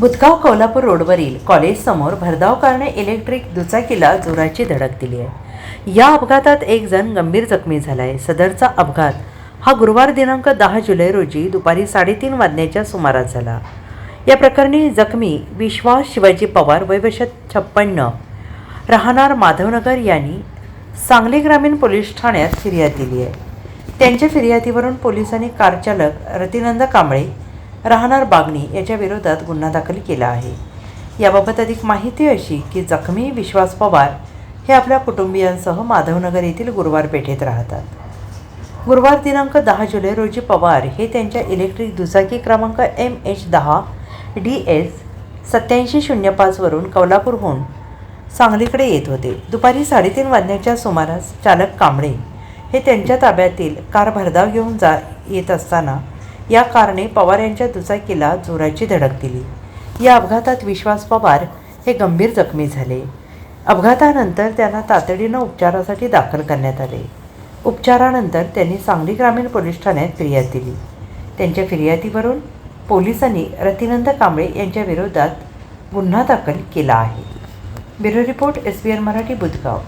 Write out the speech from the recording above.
बुधगाव कोल्हापूर रोडवरील कॉलेजसमोर भरधाव कारणे इलेक्ट्रिक दुचाकीला जोराची धडक दिली आहे. या अपघातात एक जण गंभीर जखमी झाला आहे सदरचा अपघात हा गुरुवार दिनांक दहा जुलै रोजी दुपारी साडेतीन वाजण्याच्या सुमारास झाला. या प्रकरणी जखमी विश्वास शिवाजी पवार वयवश छप्पन्न राहणार माधवनगर यांनी सांगली ग्रामीण पोलीस ठाण्यात फिर्याद दिली आहे. त्यांच्या फिर्यादीवरून पोलिसांनी कारचालक रतिनंद कांबळे राहणार बागणी याच्या विरोधात गुन्हा दाखल केला आहे. याबाबत अधिक माहिती अशी की जखमी विश्वास पवार हे आपल्या कुटुंबियांसह माधवनगर येथील गुरुवार पेठेत राहतात. गुरुवार दिनांक दहा जुलै रोजी पवार हे त्यांच्या इलेक्ट्रिक दुचाकी क्रमांक एम एच दहा डी एस सत्याऐंशी शून्य पाचवरून कोल्हापूरहून सांगलीकडे येत होते. दुपारी साडेतीन वाजण्याच्या सुमारास चालक कांबळे हे त्यांच्या ताब्यातील कार भरधाव घेऊन जा येत असताना या कारने पवार यांच्या दुचाकीला जोराची धडक दिली. या अपघातात विश्वास पवार हे गंभीर जखमी झाले. अपघातानंतर त्यांना तातडीनं उपचारासाठी दाखल करण्यात आले. उपचारानंतर त्यांनी सांगली ग्रामीण पोलीस ठाण्यात फिर्याद दिली. त्यांच्या फिर्यादीवरून पोलिसांनी रतिनंद कांबळे यांच्या विरोधात गुन्हा दाखल केला आहे. Bureau report S B N Marathi Budhgaon